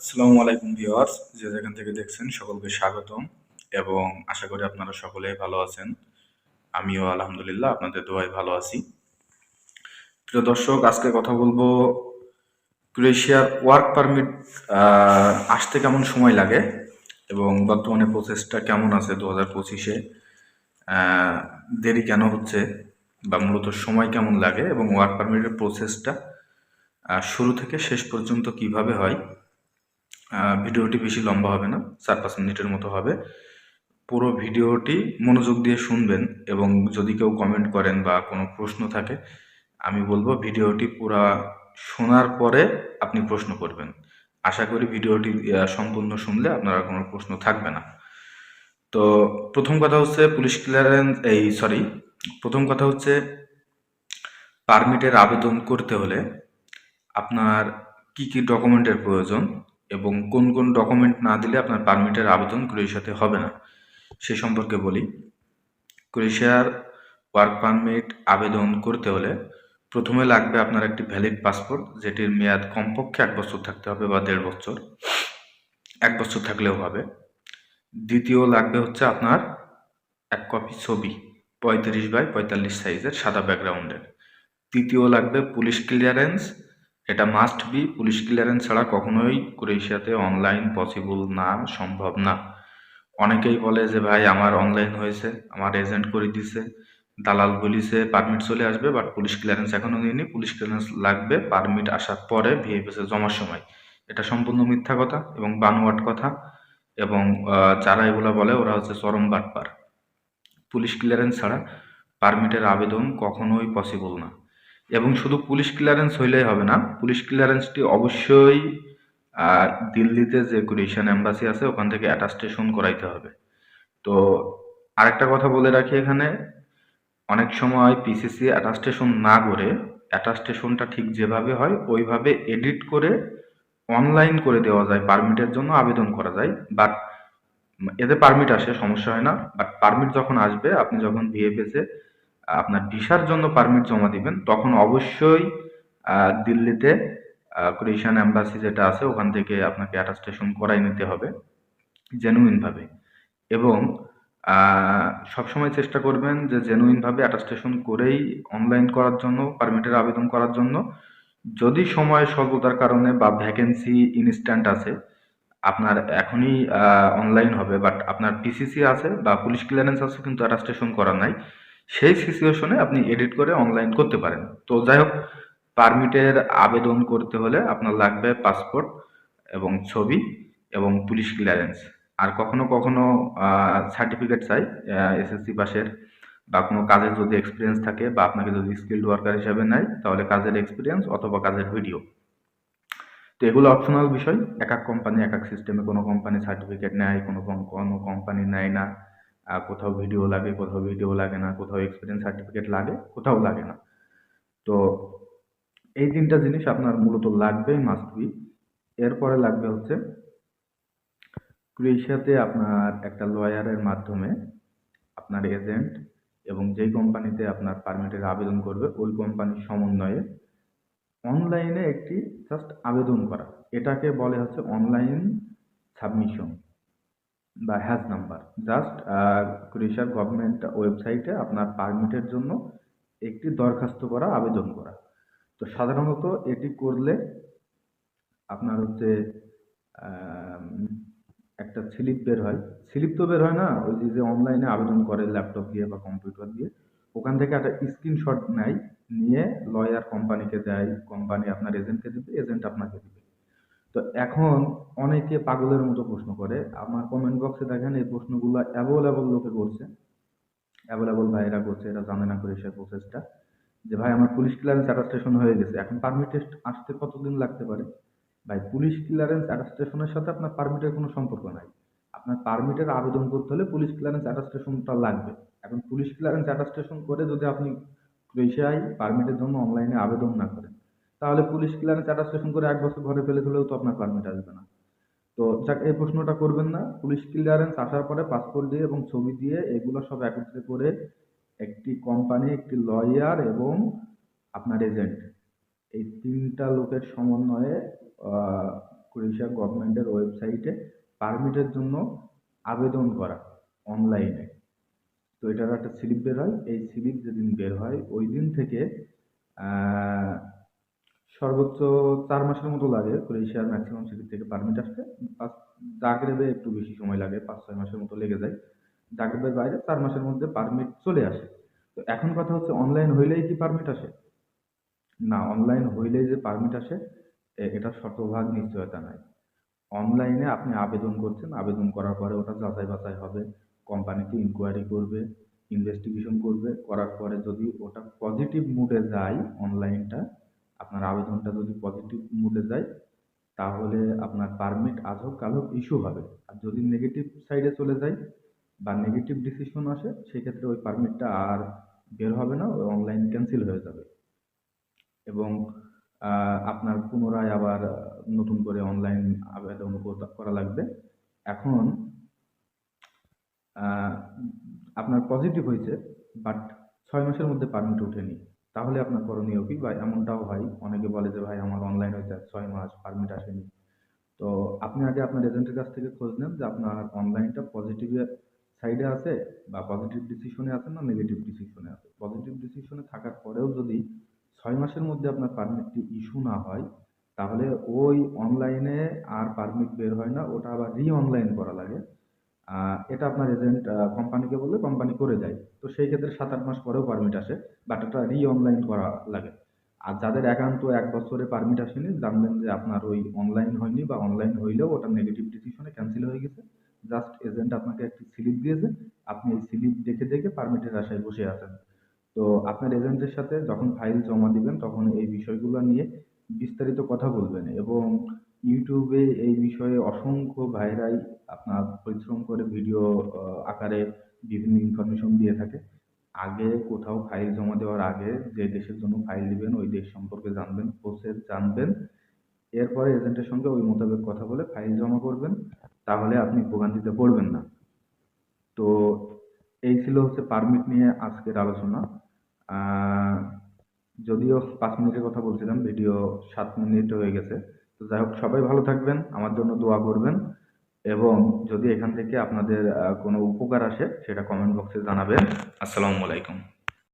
আসসালামু আলাইকুম ভিউয়ার্স, যে যেখান থেকে দেখছেন সকলকে স্বাগতম এবং আশা করি আপনারা সকলে ভালো আছেন। আমিও আলহামদুলিল্লাহ আপনাদের দোয়ায় ভালো আছি। প্রিয় দর্শক, আজকে কথা বলব ক্রোয়েশিয়ার ওয়ার্ক পারমিট আসতে কেমন সময় লাগে এবং বর্তমানে প্রসেসটা কেমন আছে দু হাজার পঁচিশে দেরি কেন হচ্ছে বা মূলত সময় কেমন লাগে এবং ওয়ার্ক পারমিটের প্রসেসটা শুরু থেকে শেষ পর্যন্ত কীভাবে হয় ভিডিওটি বেশি লম্বা হবে না, চার পাঁচ মিনিটের মতো হবে। পুরো ভিডিওটি মনোযোগ দিয়ে শুনবেন এবং যদি কেউ কমেন্ট করেন বা কোনো প্রশ্ন থাকে, আমি বলব ভিডিওটি পুরা শোনার পরে আপনি প্রশ্ন করবেন। আশা করি ভিডিওটি সম্পূর্ণ শুনলে আপনার কোনো প্রশ্ন থাকবে না। তো প্রথম কথা হচ্ছে পুলিশ ক্লিয়ারেন্স এই সরি প্রথম কথা হচ্ছে পারমিটের আবেদন করতে হলে আপনার কি কি ডকুমেন্টের প্রয়োজন? এবং কোন কোন ডকুমেন্ট না দিলে আপনার পারমিটের আবেদন ক্রোয়েশিয়াতে হবে না। সে সম্পর্কে বলি। ক্রোয়েশিয়ার ওয়ার্ক পারমিট আবেদন করতে হলে প্রথমে লাগবে আপনার একটি ভ্যালিড পাসপোর্ট যেটির মেয়াদ কমপক্ষে এক বছর থাকতে হবে বা দেড় বছর। এক বছর থাকলেও হবে। দ্বিতীয় লাগবে হচ্ছে আপনার এক কপি ছবি, পঁয়ত্রিশ বাই পঁয়তাল্লিশ সাইজের সাদা ব্যাকগ্রাউন্ডের তৃতীয় লাগবে পুলিশ ক্লিয়ারেন্স এটা মাস্ট বি পুলিশ ক্লিয়ারেন্স ছাড়া কখনোই ক্রোয়েশিয়াতে অনলাইন পসিবল না, সম্ভব না। অনেকেই বলে যে, ভাই, আমার অনলাইন হয়েছে, আমার এজেন্ট করে দিছে, দালাল বলিছে পারমিট চলে আসবে বাট পুলিশ ক্লিয়ারেন্স এখনও নিইনি পুলিশ ক্লিয়ারেন্স লাগবে পারমিট আসার পরে ভিএফএসে জমার সময়। এটা সম্পূর্ণ মিথ্যা কথা এবং বানোয়াট কথা এবং যারা এগুলো বলে, ওরা হচ্ছে চরম বাটপার। পুলিশ ক্লিয়ারেন্স ছাড়া পারমিটের আবেদন কখনোই পসিবল না। এবং শুধু পুলিশ ক্লিয়ারেন্স হইলেই হবে না, পুলিশ ক্লিয়ারেন্সটি অবশ্যই দিল্লিতে যে ক্রিয়েশন এম্বাসি আছে, ওখান থেকে অ্যাটাস্টেশন করাইতে হবে। তো আরেকটা কথা বলে রাখি এখানে, অনেক সময় পিসিসি অ্যাটাস্টেশন না করে অ্যাটাস্টেশনটা ঠিক যেভাবে হয়, ওইভাবে এডিট করে অনলাইন করে দেওয়া যায় পারমিটের জন্য আবেদন করা যায়। বাট এতে পারমিট আসে, সমস্যা হয় না। বাট পারমিট যখন আসবে, আপনি যখন ভিএফএসে আপনার ভিসার জন্য পারমিট জমা দিবেন, তখন অবশ্যই দিল্লিতে ক্রিয়েশন অ্যাম্বাসি যেটা আছে, ওখান থেকে আপনাকে অ্যাটাস্টেশন করাই নিতে হবে জেনুইনভাবে এবং সবসময় চেষ্টা করবেন যে জেনুইনভাবে অ্যাটাস্টেশন করেই অনলাইন করার জন্য পারমিটের আবেদন করার জন্য। যদি সময় স্বল্পতার কারণে বা ভ্যাকেন্সি ইনস্ট্যান্ট আছে, আপনার এখনই অনলাইন হবে বাট আপনার পিসিসি আছে বা পুলিশ ক্লিয়ারেন্স আছে, কিন্তু অ্যাটাস্টেশন করা নাই। সেই সিচুয়েশনে আপনি এডিট করে অনলাইন করতে পারেন। তো যাই হোক পারমিটের আবেদন করতে হলে আপনার লাগবে পাসপোর্ট এবং ছবি এবং পুলিশ ক্লিয়ারেন্স আর কখনো কখনো সার্টিফিকেট চাই এসএসসি পাশের বা কোনো কাজের যদি এক্সপিরিয়েন্স থাকে বা আপনাকে যদি স্কিল্ড ওয়ার্কার হিসাবে নেয়, তাহলে কাজের এক্সপিরিয়েন্স অথবা কাজের ভিডিও তো এগুলো অপশনাল বিষয়। এক এক কোম্পানি এক এক সিস্টেমে কোনো কোম্পানি সার্টিফিকেট নেয়, কোনো কোনো কোম্পানি নেয় না। কোথাও ভিডিও লাগে, কোথাও ভিডিও লাগে না, কোথাও এক্সপিরিয়েন্স সার্টিফিকেট লাগে, কোথাও লাগে না। তো এই তিনটা জিনিস আপনার মূলত লাগবেই মাস্ট বি এরপরে লাগবে হচ্ছে, ক্রোয়েশিয়াতে আপনার একটা লয়ারের মাধ্যমে আপনার এজেন্ট এবং যেই কোম্পানিতে আপনার পারমিটের আবেদন করবে, ওই কোম্পানির সমন্বয়ে অনলাইনে একটি জাস্ট আবেদন করা। এটাকে বলে হচ্ছে অনলাইন সাবমিশন বা হ্যাজ নাম্বার জাস্ট ক্রোয়েশিয়ার গভর্নমেন্ট ওয়েবসাইটে আপনার পারমিটের জন্য একটি দরখাস্ত করা, আবেদন করা। তো সাধারণত এটি করলে আপনার হচ্ছে একটা স্লিপ বের হয়। স্লিপ তো বের হয় না, ওই যে অনলাইনে আবেদন করে ল্যাপটপ দিয়ে বা কম্পিউটার দিয়ে। ওখান থেকে একটা স্ক্রিনশট নেয়, নিয়ে লয়ার কোম্পানিকে দেয় কোম্পানি আপনার এজেন্টকে দেবে এজেন্ট আপনাকে দেবে। তো এখন অনেকে পাগলের মতো প্রশ্ন করে। আমার কমেন্ট বক্সে দেখেন এই প্রশ্নগুলো অ্যাভেলেবল লোকে করছে। অ্যাভেলেবল ভাইরা করছে এটা জানে না করে সে প্রসেসটা যে ভাই, আমার পুলিশ ক্লিয়ারেন্স অ্যাটাস্টেশন হয়ে গেছে। এখন পারমিট টেস্ট আসতে কতদিন লাগতে পারে? ভাই পুলিশ ক্লিয়ারেন্স অ্যাটাস্টেশনের সাথে আপনার পারমিটের কোনো সম্পর্ক নাই। আপনার পারমিটের আবেদন করতে হলে পুলিশ ক্লিয়ারেন্স অ্যাটাস্টেশনটা লাগবে। এখন পুলিশ ক্লিয়ারেন্স অ্যাটাস্টেশন করে যদি আপনি ক্রোয়েশিয়ায় পারমিটের জন্য অনলাইনে আবেদন না করেন তাহলে পুলিশ ক্লিয়ারেন্স অ্যাটাস্টেশন করে এক বছর ঘরে ফেলে দিলেও তো আপনার পারমিট আসবে না। তো যাক, এই প্রশ্নটা করবেন না। পুলিশ ক্লিয়ারেন্স আসার পরে পাসপোর্ট দিয়ে এবং ছবি দিয়ে এগুলো সব একত্রে করে একটি কোম্পানি একটি লয়ার এবং আপনার এজেন্ট এই তিনটা লোকের সমন্বয়ে ক্রোয়েশিয়া গভর্নমেন্টের ওয়েবসাইটে পারমিটের জন্য আবেদন করা অনলাইনে তো এটার একটা স্লিপ বের হয়। এই স্লিপ যেদিন বের হয়, ওই দিন থেকে সর্বোচ্চ চার মাসের মতো লাগে ক্রোয়েশিয়ার ম্যাক্সিমাম সিটি থেকে পারমিট আসতে। জাগরেবে একটু বেশি সময় লাগে, পাঁচ, ছয় মাসের মতো লেগে যায়। জাগরেবের বাইরে চার মাসের মধ্যে পারমিট চলে আসে। তো এখন কথা হচ্ছে অনলাইন হইলেই কি পারমিট আসে? না অনলাইন হইলেই যে পারমিট আসে এটা শতভাগ নিশ্চয়তা নাই। অনলাইনে আপনি আবেদন করছেন, আবেদন করার পরে ওটা যাচাই বাছাই হবে কোম্পানিতে ইনকোয়ারি করবে ইনভেস্টিগেশন করবে, করার পরে যদি ওটা পজিটিভ মুডে যায় অনলাইনটা আপনার আবেদনটা যদি পজিটিভ মুডে যায়, তাহলে আপনার পারমিট আজ হোক, কাল হোক ইস্যু হবে। আর যদি নেগেটিভ সাইডে চলে যায় বা নেগেটিভ ডিসিশন আসে, সেক্ষেত্রে ওই পারমিটটা আর বের হবে না, ওই অনলাইন ক্যান্সেল হয়ে যাবে। এবং আপনার পুনরায় আবার নতুন করে অনলাইন আবেদন করা লাগবে। এখন আপনার পজিটিভ হয়েছে বাট ছয় মাসের মধ্যে পারমিট ওঠেনি। তাহলে আপনার করণীয় কি? বা এমনটাও হয়, অনেকে বলে যে, ভাই, আমার অনলাইন হয়েছে ছয় মাস পারমিট আসেনি। তো আপনি আগে আপনার এজেন্টের কাছ থেকে খোঁজ নেন যে, আপনার অনলাইনটা পজিটিভ সাইডে আছে বা পজিটিভ ডিসিশনে আছে না নেগেটিভ ডিসিশনে আছে? পজিটিভ ডিসিশনে থাকার পরেও যদি ছয় মাসের মধ্যে আপনার পারমিটটি ইস্যু না হয়, তাহলে ওই অনলাইনে আর পারমিট বের হয় না, ওটা আবার রি অনলাইন করা লাগে। এটা আপনার এজেন্ট কোম্পানিকে বললে কোম্পানি করে দেয়। তো সেই ক্ষেত্রে সাত আট মাস পরেও পারমিট আসে বাট এটা রি অনলাইন করা লাগে। আর যাদের একান্ত এক বছরে পারমিট আসেনি, জানবেন যে আপনার ওই অনলাইন হয়নি বা অনলাইন হইলেও ওটা নেগেটিভ ডিসিশনে ক্যান্সেল হয়ে গেছে। জাস্ট এজেন্ট আপনাকে একটি স্লিপ দিয়েছে, আপনি এই স্লিপ দেখে দেখে পারমিটের আশায় বসে আছেন। তো আপনার এজেন্টের সাথে যখন ফাইল জমা দিবেন, তখন এই বিষয়গুলো নিয়ে বিস্তারিত কথা বলবেন এবং ইউটিউবে এই বিষয়ে অসংখ্য ভাইরাই আপনার পরিশ্রম করে ভিডিও আকারে বিভিন্ন ইনফরমেশন দিয়ে থাকে। আগে কোথাও ফাইল জমা দেওয়ার আগে যে দেশের জন্য ফাইল দিবেন, ওই দেশ সম্পর্কে জানবেন প্রসেস জানবেন। এরপরে এজেন্টের সঙ্গে ওই মোতাবেক কথা বলে ফাইল জমা করবেন। তাহলে আপনি ভোগান্তিতে পড়বেন না। তো এই ছিল হচ্ছে পারমিট নিয়ে আজকের আলোচনা। যদিও পাঁচ মিনিটের কথা বলছিলাম ভিডিও সাত মিনিট হয়ে গেছে। যাই হোক, সবাই ভালো থাকবেন, আমার জন্য দোয়া করবেন এবং যদি এখান থেকে আপনাদের কোনো উপকার আসে, সেটা কমেন্ট বক্সে জানাবেন। আসসালামু আলাইকুম।